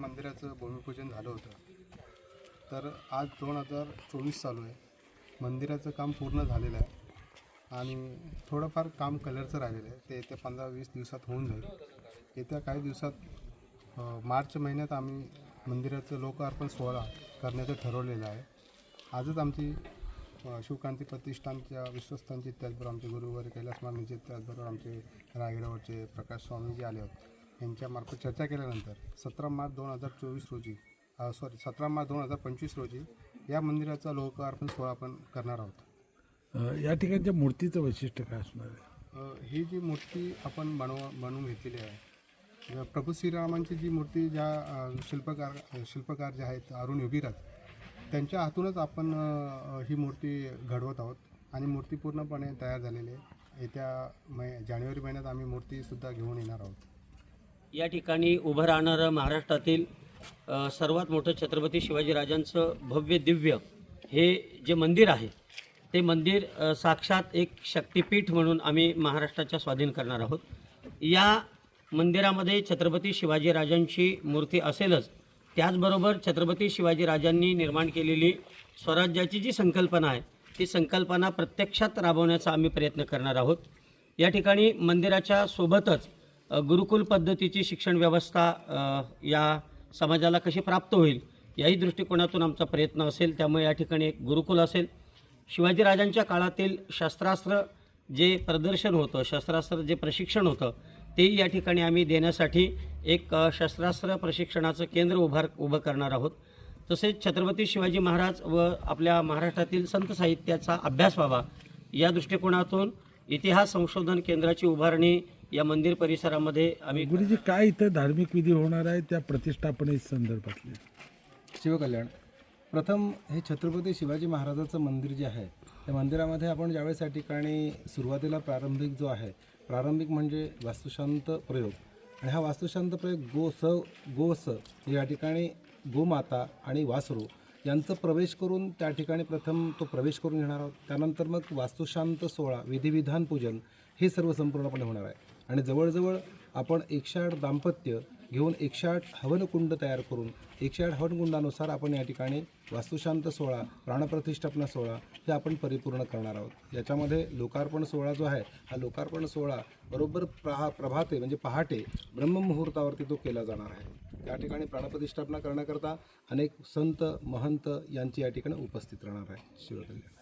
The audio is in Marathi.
मंदिराचं भूमिपूजन झालं होतं. तर आज दोन हजार चोवीस चालू आहे. मंदिराचं काम पूर्ण झालेलं आहे. आणि थोडंफार काम कलरचं राहिलेलं आहे. ते येत्या पंधरा वीस दिवसात होऊन जाईल. येत्या काही दिवसात मार्च महिन्यात आम्ही मंदिराचं लोकार्पण सोहळा करण्याचं ठरवलेलं आहे. आजच आमची शिवक्रांती शिवकांती प्रतिष्ठानच्या विश्वस्तांची त्याचबरोबर आमचे गुरुवर कैलास मागणीचे त्याचबरोबर आमचे रायगडावरचे प्रकाश स्वामीजी आले होते. यांच्यामार्फत चर्चा केल्यानंतर सतरा मार्च दोन हजार चोवीस रोजी सॉरी सतरा मार्च दोन हजार पंचवीस रोजी या मंदिराचा लोकार्पण सोहळा आपण करणार आहोत. या ठिकाणच्या मूर्तीचं वैशिष्ट्य काय असणार आहे? ही जी मूर्ती आपण बनव बनवून घेतलेली आहे प्रभू श्रीरामांची जी मूर्ती ज्या शिल्पकार शिल्पकार जे आहेत अरुण युबीराज त्यांच्या हातूनच आपण ही मूर्ती घडवत आहोत आणि मूर्ती पूर्णपणे तयार झालेली आहे. येत्या मै जानेवारी महिन्यात आम्ही मूर्तीसुद्धा घेऊन येणार आहोत. या ठिकाणी उभं राहणारं महाराष्ट्रातील सर्वात मोठं छत्रपती शिवाजीराजांचं भव्य दिव्य हे जे मंदिर आहे ते मंदिर साक्षात एक शक्तिपीठ म्हणून आम्ही महाराष्ट्राच्या स्वाधीन करणार आहोत. या मंदिरामध्ये छत्रपती शिवाजीराजांची मूर्ती असेलच त्याचबरोबर छत्रपती शिवाजीराजांनी निर्माण केलेली स्वराज्याची जी संकल्पना आहे ती संकल्पना प्रत्यक्षात राबवण्याचा आम्ही प्रयत्न करणार आहोत. या ठिकाणी मंदिराच्या सोबतच गुरुकुल पद्धतीची शिक्षण व्यवस्था या समाजाला कशी प्राप्त होईल याही दृष्टिकोनातून आमचा प्रयत्न असेल. त्यामुळे या ठिकाणी एक गुरुकुल असेल. शिवाजीराजांच्या काळातील शस्त्रास्त्र जे प्रदर्शन होतं शस्त्रास्त्र जे प्रशिक्षण होतं तेही या ठिकाणी आम्ही देण्यासाठी एक शस्त्रास्त्र प्रशिक्षणाचं केंद्र उभार उभं करणार आहोत. तसेच छत्रपती शिवाजी महाराज व आपल्या महाराष्ट्रातील संत साहित्याचा अभ्यास व्हावा या दृष्टिकोनातून इतिहास संशोधन केंद्राची उभारणी या मंदिर परिसरामध्ये आम्ही गुरुजी काय इथं धार्मिक विधी होणार आहे त्या प्रतिष्ठापने संदर्भातले? शिवकल्याण. प्रथम हे छत्रपती शिवाजी महाराजाचं मंदिर जे आहे त्या मंदिरामध्ये आपण ज्यावेळेस या ठिकाणी सुरुवातीला प्रारंभिक जो आहे प्रारंभिक म्हणजे वास्तुशांत प्रयोग. आणि हा वास्तुशांत प्रयोग गो स गो स या ठिकाणी गोमाता आणि वासरू यांचं प्रवेश करून त्या ठिकाणी प्रथम तो प्रवेश करून घेणार आहोत. त्यानंतर मग वास्तुशांत सोहळा विधिविधान पूजन हे सर्व संपूर्णपणे होणार आहे. आणि जवळजवळ आपण एकशे आठ दाम्पत्य घेऊन एकशे आठ हवनकुंड तयार करून एकशे आठ हवनकुंडानुसार आपण या ठिकाणी वास्तुशांत सोहळा प्राणप्रतिष्ठापना सोहळा हे आपण परिपूर्ण करणार आहोत. याच्यामध्ये लोकार्पण सोहळा जो आहे हा लोकार्पण सोहळा बरोबर प्रहा प्रभाते म्हणजे पहाटे ब्रह्ममुहूर्तावरती तो केला जाणार आहे. या ठिकाणी प्राणप्रतिष्ठापना करण्याकरता अनेक संत महंत यांची या ठिकाणी उपस्थित राहणार आहे. शिवकल्याण